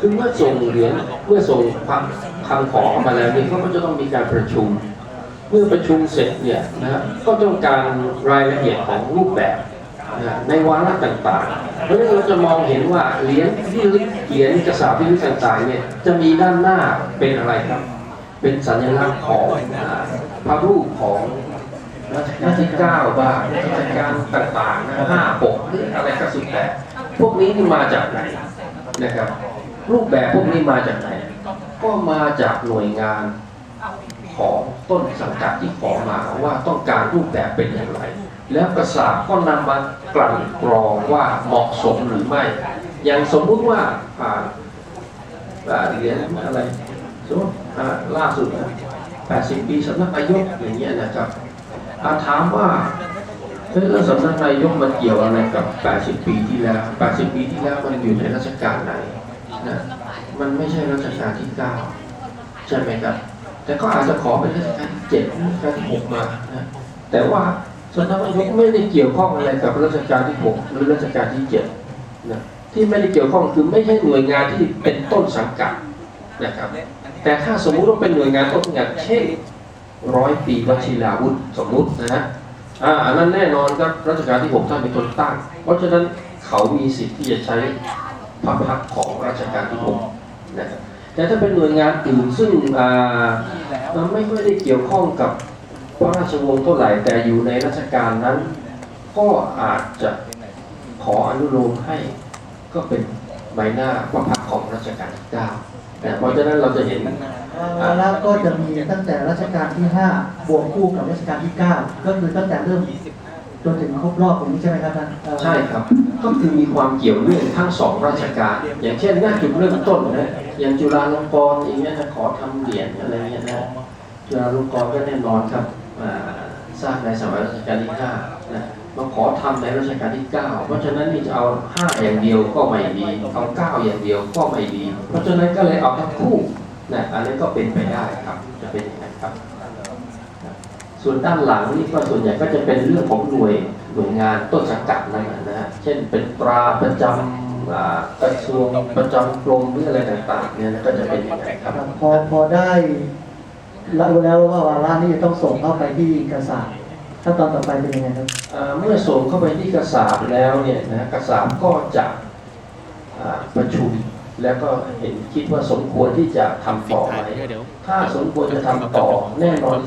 คือเมื่อส่งเหรียญเมื่อส่งความคำขอมาแล้วเนี่ยเขาก็จะต้องมีการประชุม เมื่อประชุมเสร็จเนี่ยนะฮะก็ต้องการรายละเอียดของรูปแบบนะฮะในวาระต่างๆ เพราะฉะนั้นเราจะมองเห็นว่าเหรียญที่ระลึกเหรียญกระสาบที่ระลึกต่างๆเนี่ยจะมีด้านหน้าเป็นอะไรครับ เป็นสัญลักษณ์ของอ่าพระรูปของรัชกาลที่เก้าบ้างรัชกาลต่างๆนะห้าหกหรืออะไรก็สุดแต่พวกนี้นี่มาจากไหนนะครับ รูปแบบพวกนี้มาจากไหน ก็มาจากหน่วยงานของต้นสังกัดที่ขอมาว่าต้องการรูปแบบเป็นอย่างไร แล้วกระสาบก็นำมากลั่นกรองว่าเหมาะสมหรือไม่ อย่างสมมุติว่าอ่าอ่าเหรียญอะไรสมมติล่าสุดนะ80 ปีสำนักนายกอย่างเงี้ยนะครับาถามว่าเฮ้ยแล้วสำนักนายกมันเกี่ยวอะไรกับ 80 ปีที่แล้ว 80 ปีที่แล้วมันอยู่ในรัชกาลไหน นะมันไม่ใช่รัชกาลที่9ใช่ไหมครับ แต่ก็อาจจะขอเป็นรัชกาลที่เจ็ดรัชกาลที่หกมานะแต่ว่าสมนันายกไม่ได้เกี่ยวข้องอะไรกับรัชกาลที่หกหรือรัชกาลที่เจ็ดนะที่ไม่ได้เกี่ยวข้องคือไม่ใช่หน่วยงานที่เป็นต้นสังกัดนะครับ แต่ถ้าสมมุติว่าเป็นหน่วยงานต้นสังกัดเช่นร้อยปีวชิราวุธสมมุตินะฮะอ่าอันนั้นแน่นอนครับรัชกาลที่หกท่านเป็นคนตั้ง เพราะฉะนั้นเขามีสิทธิ์ที่จะใช้ พระพักของรัชกาลที่หกนะครับแต่ถ้าเป็นหน่วยงานอื่นซึ่งมันไม่ค่อยได้เกี่ยวข้องกับพระราชวงศ์เท่าไหร่แต่อยู่ในรัชกาลนั้น ก็อาจจะขออนุโลมให้ก็เป็นใบหน้าพระพักของรัชกาลที่เก้าเพราะฉะนั้นเราจะเห็นแล้วก็จะมีตั้งแต่รัชกาลที่ 5 บวกคู่กับรัชกาลที่ 9 ก็คือตั้งแต่เริ่ม จนถึงครบรอบตรงนี้ใช่ไหมครับท่านเอ่อใช่ครับ ก็คือมีความเกี่ยวเนื่องทั้งสองราชการ อย่างเช่นหน้าจุดเริ่มต้นนะอย่างจุฬาลงกรณ์อย่างเงี้ยนะขอทำเหรียญอะไรเงี้ยนะจุฬาลงกรณ์ก็แน่นอนครับอ่าสร้างในสมัยรัชกาลที่ห้านะมาขอทำในรัชกาลที่เก้าเพราะฉะนั้นนี่จะเอาห้าอย่างเดียวก็ไม่ดีเอาเก้าอย่างเดียวก็ไม่ดี เพราะฉะนั้นก็เลยเอาทั้งคู่นะอันนี้ก็เป็นไปได้ครับจะเป็นอย่างนั้นครับ ส่วนด้านหลังนี่ก็ส่วนใหญ่ก็จะเป็นเรื่องของหน่วยหน่วยงานต้นสังกัดนั่นแหละนะฮะเช่นเป็นตราประจำอ่ากระทรวงประจำกรมหรืออะไรต่างๆเนี่ยนะก็จะเป็นอย่างไรครับพอพอได้แล้วแล้วว่าวาระนี้จะต้องส่งเข้าไปที่กษาตขั้นตอนต่อไปเป็นยังไงครับอ่าเมื่อส่งเข้าไปที่กระสาบแล้วเนี่ยนะกระสาบก็จะอ่าประชุมแล้วก็เห็นคิดว่าสมควรที่จะทำต่อไหมถ้าสมควรจะทำต่อแน่นอน